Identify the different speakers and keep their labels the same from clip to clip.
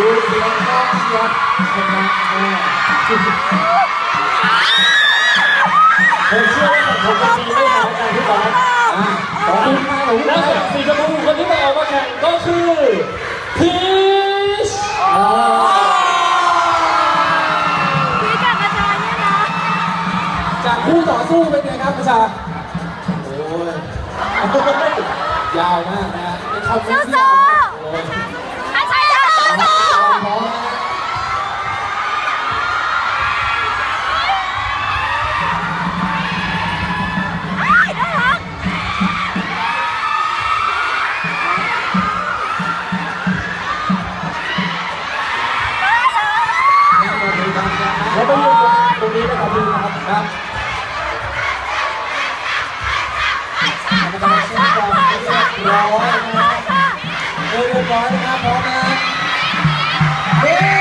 Speaker 1: ดูเสียงกองเชียร์นะครับแม่ผมเชื่อว่าผมจะมีไม่แพ้กันพี่บอลอะขอบคุณมากขอบคุณ
Speaker 2: และ
Speaker 1: มาก
Speaker 2: สีชมพูคนที่มาออกมาแข่งก็คือพีช
Speaker 1: อ่า
Speaker 3: พี่กับอาจารย์เนี่ยนะ
Speaker 1: จากคู่ต่อสู้เป็นไงครับประชาโอ้ยยาวมากนะฮะเป็นคอมเมนต์ที่ยาวมากโอ้ย ครับ
Speaker 2: ครับ
Speaker 3: ใช่ใช่ใช่ใช่ใช่ใช่ใช่
Speaker 1: เรียบร้อยนะครับพร้อมนะ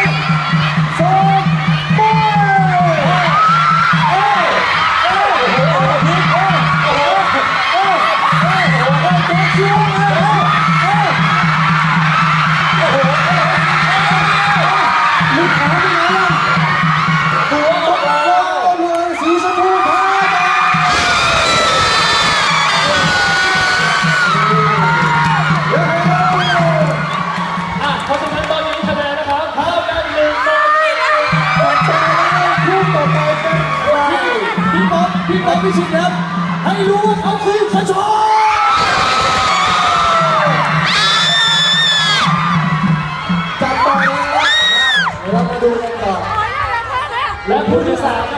Speaker 1: พี่ป๊อปพิชิตครับให้
Speaker 2: รู้ว่าเขา
Speaker 1: คือชัช
Speaker 2: อนจับต่อเลยนะครับเรามาดูกัน
Speaker 1: ต่อและผู้ที่สาม